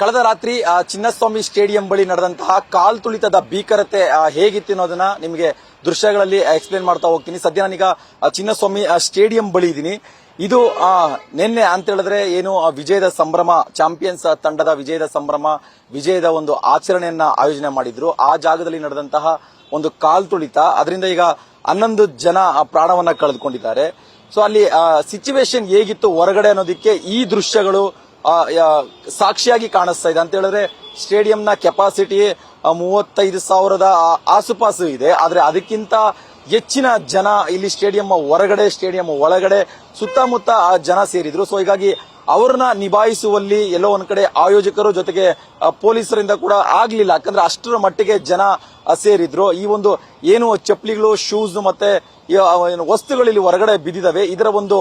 ಕಳೆದ ರಾತ್ರಿ ಚಿನ್ನಸ್ವಾಮಿ ಸ್ಟೇಡಿಯಂ ಬಳಿ ನಡೆದಂತಹ ಕಾಲ್ ತುಳಿತದ ಭೀಕರತೆ ಹೇಗಿತ್ತು ಅನ್ನೋದನ್ನ ನಿಮಗೆ ದೃಶ್ಯಗಳಲ್ಲಿ ಎಕ್ಸ್ಪ್ಲೇನ್ ಮಾಡ್ತಾ ಹೋಗ್ತೀನಿ. ಸದ್ಯ ನಾನೀಗ ಚಿನ್ನಸ್ವಾಮಿ ಸ್ಟೇಡಿಯಂ ಬಳಿ ಇದ್ದೀನಿ. ಇದು ನಿನ್ನೆ ಅಂತ ಹೇಳಿದ್ರೆ ಏನು ವಿಜಯದ ಸಂಭ್ರಮ, ಚಾಂಪಿಯನ್ಸ್ ತಂಡದ ವಿಜಯದ ಸಂಭ್ರಮ, ವಿಜಯದ ಒಂದು ಆಚರಣೆಯನ್ನ ಆಯೋಜನೆ ಮಾಡಿದ್ರು. ಆ ಜಾಗದಲ್ಲಿ ನಡೆದಂತಹ ಒಂದು ಕಾಲ್ ತುಳಿತ, ಅದರಿಂದ ಈಗ ಹನ್ನೊಂದು ಜನ ಪ್ರಾಣವನ್ನ ಕಳೆದುಕೊಂಡಿದ್ದಾರೆ. ಸೊ ಅಲ್ಲಿ ಸಿಚುವೇಶನ್ ಹೇಗಿತ್ತು, ಹೊರಗಡೆ ಅನ್ನೋದಕ್ಕೆ ಈ ದೃಶ್ಯಗಳು ಸಾಕ್ಷಿಯಾಗಿ ಕಾಣಿಸ್ತಾ ಇದೆ. ಅಂತ ಹೇಳಿದ್ರೆ ಸ್ಟೇಡಿಯಂನ ಕೆಪಾಸಿಟಿ ಮೂವತ್ತೈದು ಸಾವಿರದ ಆಸುಪಾಸು ಇದೆ. ಆದ್ರೆ ಅದಕ್ಕಿಂತ ಹೆಚ್ಚಿನ ಜನ ಇಲ್ಲಿ ಸ್ಟೇಡಿಯಂ ಹೊರಗಡೆ, ಸ್ಟೇಡಿಯಂ ಒಳಗಡೆ, ಸುತ್ತಮುತ್ತ ಜನ ಸೇರಿದ್ರು. ಸೊ ಹೀಗಾಗಿ ಅವ್ರನ್ನ ನಿಭಾಯಿಸುವಲ್ಲಿ ಎಲ್ಲೋ ಒಂದ್ ಕಡೆ ಆಯೋಜಕರು ಜೊತೆಗೆ ಪೊಲೀಸರಿಂದ ಕೂಡ ಆಗ್ಲಿಲ್ಲ. ಯಾಕಂದ್ರೆ ಅಷ್ಟರ ಮಟ್ಟಿಗೆ ಜನ ಸೇರಿದ್ರು. ಈ ಒಂದು ಏನು ಚಪ್ಪಲಿಗಳು ಶೂಸ್ ಮತ್ತೆ ವಸ್ತುಗಳು ಇಲ್ಲಿ ಹೊರಗಡೆ ಬಿದ್ದಿದಾವೆ. ಇದರ ಒಂದು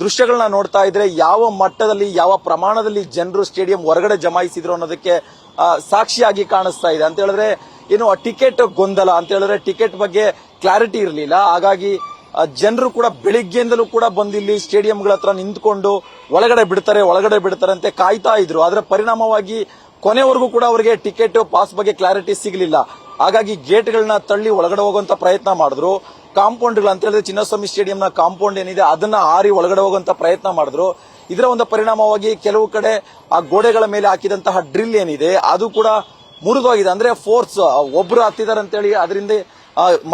ದೃಶ್ಯಗಳನ್ನ ನೋಡ್ತಾ ಇದ್ರೆ ಯಾವ ಮಟ್ಟದಲ್ಲಿ, ಯಾವ ಪ್ರಮಾಣದಲ್ಲಿ ಜನರು ಸ್ಟೇಡಿಯಂ ಹೊರಗಡೆ ಜಮಾಯಿಸಿದ್ರು ಅನ್ನೋದಕ್ಕೆ ಸಾಕ್ಷಿಯಾಗಿ ಕಾಣಿಸ್ತಾ ಇದೆ. ಅಂತ ಹೇಳಿದ್ರೆ, ಏನು ಟಿಕೆಟ್ ಗೊಂದಲ, ಅಂತ ಹೇಳಿದ್ರೆ ಟಿಕೆಟ್ ಬಗ್ಗೆ ಕ್ಲಾರಿಟಿ ಇರಲಿಲ್ಲ. ಹಾಗಾಗಿ ಜನರು ಕೂಡ ಬೆಳಿಗ್ಗೆಯಿಂದಲೂ ಕೂಡ ಬಂದು ಇಲ್ಲಿ ಸ್ಟೇಡಿಯಂಗಳ ಹತ್ರ ನಿಂತ್ಕೊಂಡು ಒಳಗಡೆ ಬಿಡ್ತಾರೆ ಒಳಗಡೆ ಬಿಡ್ತಾರೆ ಅಂತ ಕಾಯ್ತಾ ಇದ್ರು. ಅದರ ಪರಿಣಾಮವಾಗಿ ಕೊನೆವರೆಗೂ ಕೂಡ ಅವರಿಗೆ ಟಿಕೆಟ್ ಪಾಸ್ ಬಗ್ಗೆ ಕ್ಲಾರಿಟಿ ಸಿಗಲಿಲ್ಲ. ಹಾಗಾಗಿ ಗೇಟ್ಗಳನ್ನ ತಳ್ಳಿ ಒಳಗಡೆ ಹೋಗುವಂತ ಪ್ರಯತ್ನ ಮಾಡಿದ್ರು. ಕಾಂಪೌಂಡ್ಗಳು ಅಂತ ಹೇಳಿದ್ರೆ ಚಿನ್ನಸ್ವಾಮಿ ಸ್ಟೇಡಿಯಂನ ಕಾಂಪೌಂಡ್ ಏನಿದೆ, ಅದನ್ನ ಹಾರಿ ಒಳಗಡೆ ಹೋಗುವಂತ ಪ್ರಯತ್ನ ಮಾಡಿದ್ರು. ಇದರ ಒಂದು ಪರಿಣಾಮವಾಗಿ ಕೆಲವು ಕಡೆ ಆ ಗೋಡೆಗಳ ಮೇಲೆ ಹಾಕಿದಂತಹ ಡ್ರಿಲ್ ಏನಿದೆ, ಅದು ಕೂಡ ಮುರಿದೋಗಿದೆ. ಅಂದ್ರೆ ಫೋರ್ಸ್ ಒಬ್ರು ಹತ್ತಿದ್ದಾರೆ ಅಂತೇಳಿ ಅದರಿಂದ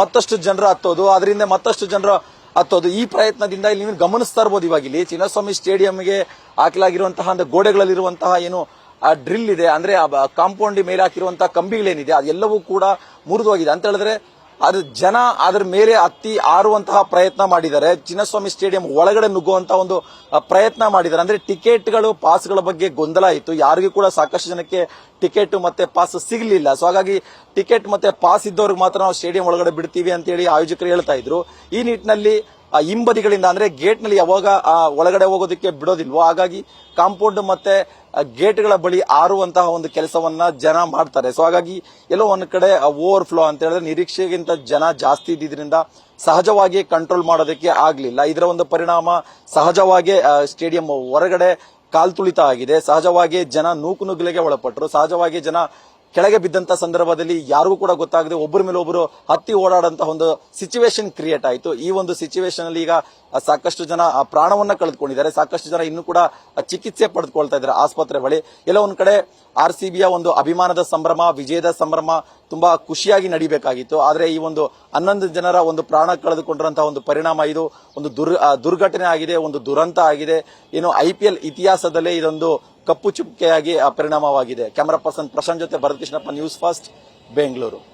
ಮತ್ತಷ್ಟು ಜನರು ಹತ್ತೋದು, ಅದರಿಂದ ಮತ್ತಷ್ಟು ಜನರು ಹತ್ತೋದು. ಈ ಪ್ರಯತ್ನದಿಂದ ಇಲ್ಲಿ ನೀವು ಗಮನಿಸ್ತಾ ಇರ್ಬೋದು ಇವಾಗ ಇಲ್ಲಿ. ಚಿನ್ನಸ್ವಾಮಿ ಸ್ಟೇಡಿಯಂಗೆ ಹಾಕಲಾಗಿರುವಂತಹ ಒಂದು ಗೋಡೆಗಳಲ್ಲಿರುವಂತಹ ಏನು, ಆ ಡ್ರಿಲ್ ಇದೆ. ಅಂದ್ರೆ ಕಾಂಪೌಂಡ್ ಮೇಲೆ ಹಾಕಿರುವಂತಹ ಕಂಬಿಗಳೇನಿದೆ, ಅದೆಲ್ಲವೂ ಕೂಡ ಮುರಿದೋಗಿದೆ. ಅಂತ ಹೇಳಿದ್ರೆ ಅದು ಜನ ಅದರ ಮೇಲೆ ಹತ್ತಿ ಆರುವಂತಹ ಪ್ರಯತ್ನ ಮಾಡಿದ್ದಾರೆ. ಚಿನ್ನಸ್ವಾಮಿ ಸ್ಟೇಡಿಯಂ ಒಳಗಡೆ ನುಗ್ಗುವಂತಹ ಒಂದು ಪ್ರಯತ್ನ ಮಾಡಿದ್ದಾರೆ. ಅಂದ್ರೆ ಟಿಕೆಟ್ಗಳು, ಪಾಸ್ಗಳ ಬಗ್ಗೆ ಗೊಂದಲ ಇತ್ತು. ಯಾರಿಗೂ ಕೂಡ ಸಾಕಷ್ಟು ಜನಕ್ಕೆ ಟಿಕೆಟ್ ಮತ್ತೆ ಪಾಸ್ ಸಿಗಲಿಲ್ಲ. ಸೊ ಹಾಗಾಗಿ ಟಿಕೆಟ್ ಮತ್ತೆ ಪಾಸ್ ಇದ್ದವ್ರಿಗೆ ಮಾತ್ರ ನಾವು ಸ್ಟೇಡಿಯಂ ಒಳಗಡೆ ಬಿಡ್ತೀವಿ ಅಂತ ಹೇಳಿ ಆಯೋಜಕರು ಹೇಳ್ತಾ ಇದ್ರು. ಈ ನಿಟ್ಟಿನಲ್ಲಿ ಹಿಂಬದಿಗಳಿಂದ ಅಂದ್ರೆ ಗೇಟ್ನಲ್ಲಿ ಯಾವಾಗ ಆ, ಒಳಗಡೆ ಹೋಗೋದಕ್ಕೆ ಬಿಡೋದಿಲ್ವೋ ಹಾಗಾಗಿ ಕಾಂಪೌಂಡ್ ಮತ್ತೆ ಗೇಟ್ಗಳ ಬಳಿ ಆರುವಂತಹ ಒಂದು ಕೆಲಸವನ್ನ ಜನ ಮಾಡ್ತಾರೆ. ಸೊ ಹಾಗಾಗಿ ಎಲ್ಲೋ ಒಂದ್ ಕಡೆ ಓವರ್ ಫ್ಲೋ ಅಂತ ಹೇಳಿದ್ರೆ ನಿರೀಕ್ಷೆಗಿಂತ ಜನ ಜಾಸ್ತಿ ಇದ್ದಿದ್ರಿಂದ ಸಹಜವಾಗಿ ಕಂಟ್ರೋಲ್ ಮಾಡೋದಕ್ಕೆ ಆಗ್ಲಿಲ್ಲ. ಇದರ ಒಂದು ಪರಿಣಾಮ ಸಹಜವಾಗಿ ಸ್ಟೇಡಿಯಂ ಹೊರಗಡೆ ಕಾಲ್ತುಳಿತ ಆಗಿದೆ. ಸಹಜವಾಗಿ ಜನ ನೂಕು ನುಗ್ಗಲಿಗೆ ಒಳಪಟ್ಟರು ಸಹಜವಾಗಿ ಜನ ಕೆಳಗೆ ಬಿದ್ದಂತ ಸಂದರ್ಭದಲ್ಲಿ ಯಾರಿಗೂ ಕೂಡ ಗೊತ್ತಾಗದೆ ಒಬ್ಬರ ಮೇಲೆ ಒಬ್ಬರು ಹತ್ತಿ ಓಡಾಡಂತ ಒಂದು ಸಿಚುವೇಶನ್ ಕ್ರಿಯೇಟ್ ಆಯಿತು. ಈ ಒಂದು ಸಿಚುವೇಶನ್ ಅಲ್ಲಿ ಈಗ ಸಾಕಷ್ಟು ಜನ ಪ್ರಾಣವನ್ನ ಕಳೆದುಕೊಂಡಿದ್ದಾರೆ. ಸಾಕಷ್ಟು ಜನ ಇನ್ನೂ ಕೂಡ ಚಿಕಿತ್ಸೆ ಪಡೆದುಕೊಳ್ತಾ ಇದ್ದಾರೆ ಆಸ್ಪತ್ರೆ ಬಳಿ. ಎಲ್ಲ ಒಂದ್ ಕಡೆ ಆರ್ ಸಿ ಒಂದು ಅಭಿಮಾನದ ಸಂಭ್ರಮ, ವಿಜಯದ ಸಂಭ್ರಮ ತುಂಬಾ ಖುಷಿಯಾಗಿ ನಡಿಬೇಕಾಗಿತ್ತು. ಆದ್ರೆ ಈ ಒಂದು ಹನ್ನೊಂದು ಜನರ ಒಂದು ಪ್ರಾಣ ಕಳೆದುಕೊಂಡಿರುವಂತಹ ಒಂದು ಪರಿಣಾಮ ಇದು. ಒಂದು ದುರ್ ದುರ್ಘಟನೆ ಆಗಿದೆ, ಒಂದು ದುರಂತ ಆಗಿದೆ. ಏನು ಐ ಇತಿಹಾಸದಲ್ಲೇ ಇದೊಂದು ಕಪ್ಪು ಚುಕ್ಕೆಯಾಗಿ ಪರಿಣಾಮವಾಗಿದೆ. ಕ್ಯಾಮರಾ ಪರ್ಸನ್ ಪ್ರಶಾಂತ್ ಜೊತೆ ಭರತಕೃಷ್ಣಪ್ಪ ನ್ಯೂಸ್ ಫಾಸ್ಟ್ ಬೆಂಗಳೂರು.